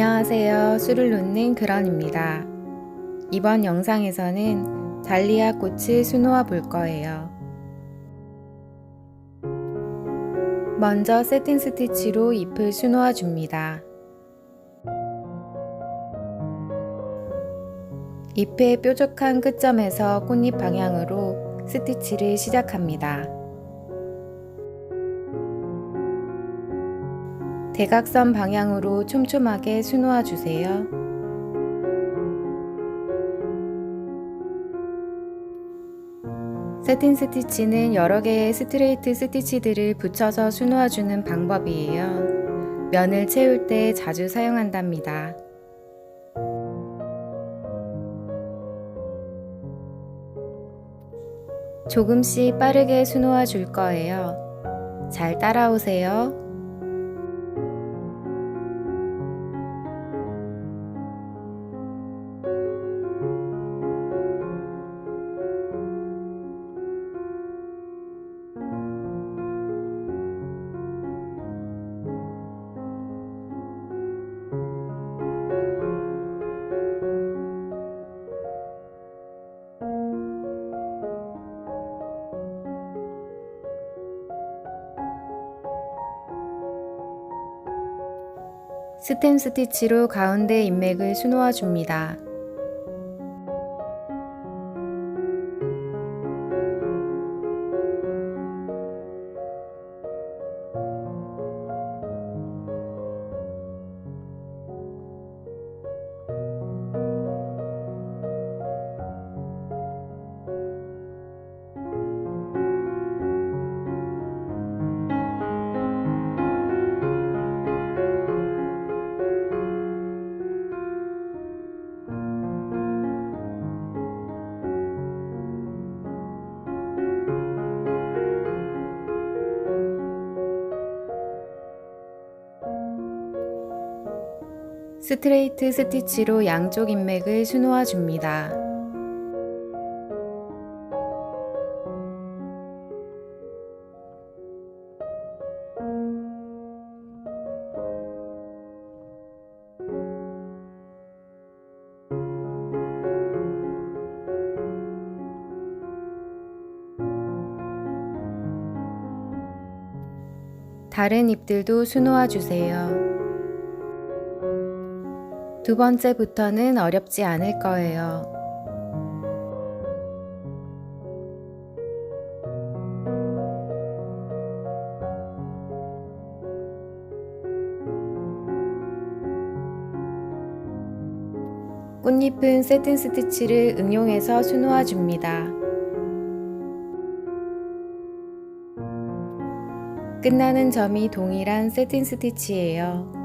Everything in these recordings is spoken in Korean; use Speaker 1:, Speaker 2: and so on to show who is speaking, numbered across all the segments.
Speaker 1: 안녕하세요. 술을 놓는 그런입니다. 이번 영상에서는 달리아 꽃을 수놓아 볼 거예요. 먼저 세팅 스티치로 잎을 수놓아 줍니다. 잎의 뾰족한 끝점에서 꽃잎 방향으로 스티치를 시작합니다. 대각선 방향으로 촘촘하게 수놓아 주세요. 세팅 스티치는 여러 개의 스트레이트 스티치들을 붙여서 수놓아 주는 방법이에요. 면을 채울 때 자주 사용한답니다. 조금씩 빠르게 수놓아 줄 거예요. 잘 따라오세요. 스템 스티치로 가운데 인맥을 수놓아 줍니다. 스트레이트 스티치로 양쪽 인맥을 수놓아 줍니다. 다른 잎들도 수놓아 주세요. 두 번째부터는 어렵지 않을 거예요. 꽃잎은 세팅 스티치를 응용해서 수놓아 줍니다. 끝나는 점이 동일한 세팅 스티치예요.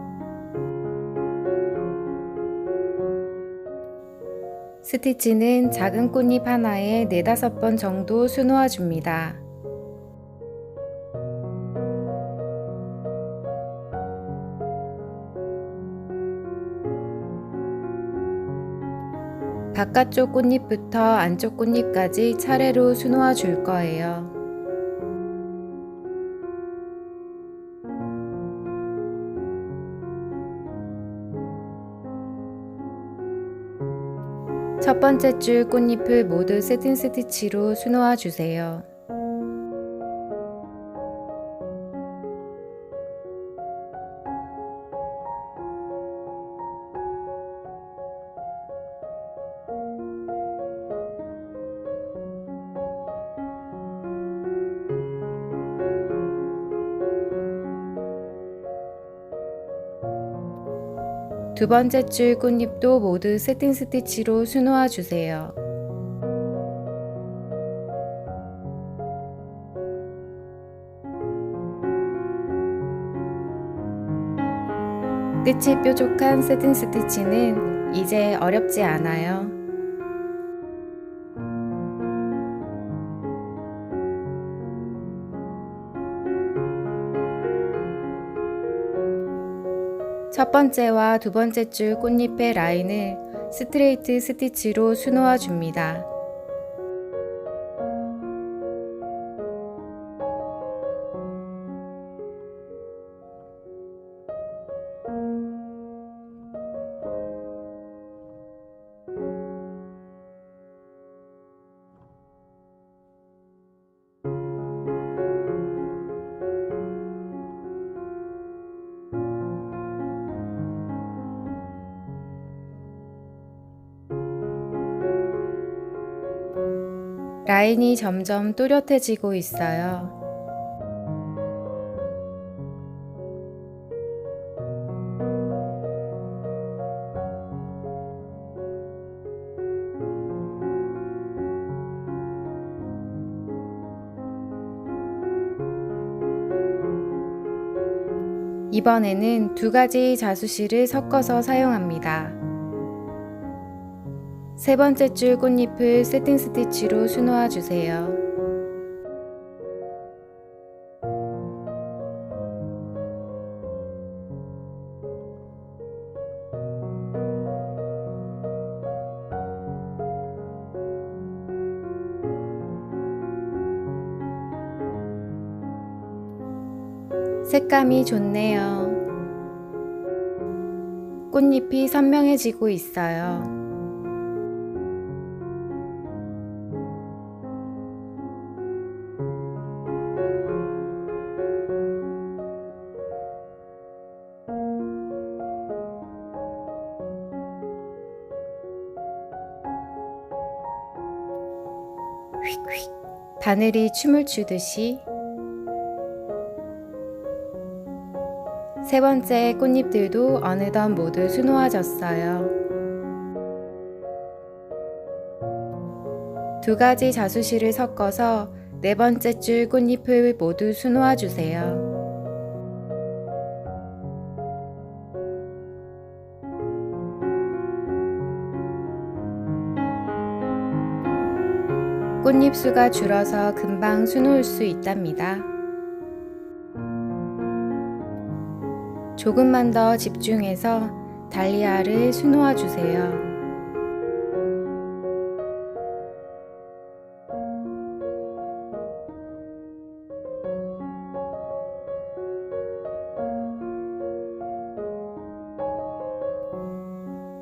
Speaker 1: 스티치는 작은 꽃잎 하나에 4, 5번 정도 수놓아 줍니다. 바깥쪽 꽃잎부터 안쪽 꽃잎까지 차례로 수놓아 줄 거예요. 첫 번째 줄 꽃잎을 모두 세팅 스티치로 수놓아 주세요. 두 번째 줄 꽃잎도 모두 세팅 스티치로 수놓아 주세요. 끝이 뾰족한 세팅 스티치는 이제 어렵지 않아요. 첫 번째와 두 번째 줄 꽃잎의 라인을 스트레이트 스티치로 수놓아 줍니다. 라인이 점점 또렷해지고 있어요. 이번에는 두 가지 자수실을 섞어서 사용합니다. 세 번째 줄 꽃잎을 세팅 스티치로 수놓아 주세요. 색감이 좋네요. 꽃잎이 선명해지고 있어요. 바늘이 춤을 추듯이 세 번째 꽃잎들도 어느덧 모두 수놓아졌어요. 두 가지 자수실을 섞어서 네 번째 줄 꽃잎을 모두 수놓아 주세요. 꽃잎 수가 줄어서 금방 수놓을 수 있답니다. 조금만 더 집중해서 달리아를 수놓아 주세요.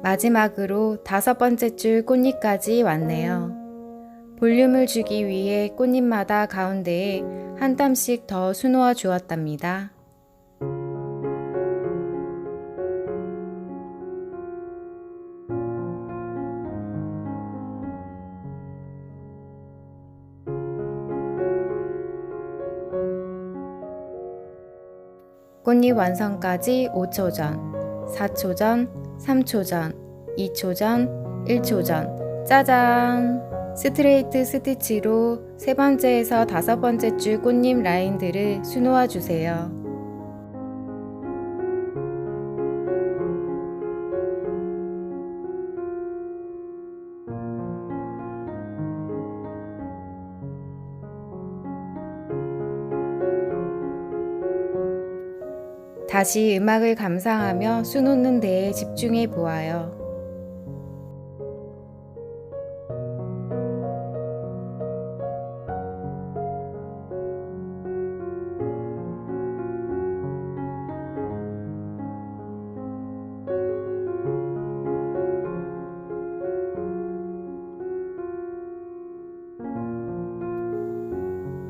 Speaker 1: 마지막으로 다섯 번째 줄 꽃잎까지 왔네요. 볼륨을 주기 위해 꽃잎마다 가운데에 한 땀씩 더 수놓아 주었답니다. 꽃잎 완성까지 5초 전, 4초 전, 3초 전, 2초 전, 1초 전. 짜잔! 스트레이트 스티치로 세 번째에서 다섯 번째 줄 꽃잎 라인들을 수놓아 주세요. 다시 음악을 감상하며 수놓는 데에 집중해 보아요.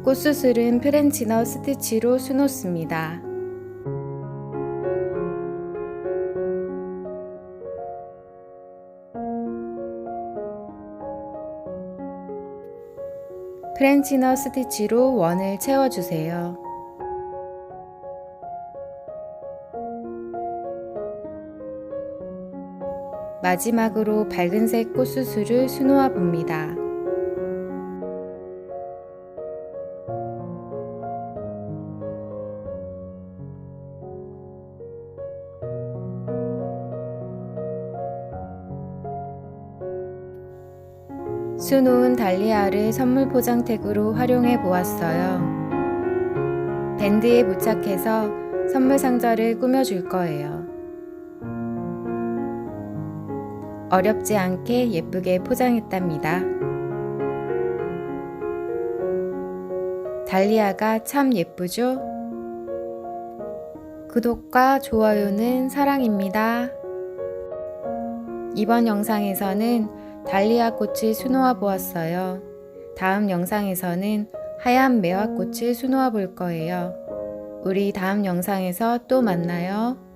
Speaker 1: 꽃수술은 프렌치너 스티치로 수놓습니다. 프렌치너 스티치로 원을 채워주세요. 마지막으로 밝은색 꽃수술을 수놓아 봅니다. 수놓은 달리아를 선물 포장택으로 활용해 보았어요. 밴드에 부착해서 선물 상자를 꾸며줄 거예요. 어렵지 않게 예쁘게 포장했답니다. 달리아가 참 예쁘죠? 구독과 좋아요는 사랑입니다. 이번 영상에서는 달리아 꽃을 수놓아 보았어요. 다음 영상에서는 하얀 매화꽃을 수놓아 볼 거예요. 우리 다음 영상에서 또 만나요.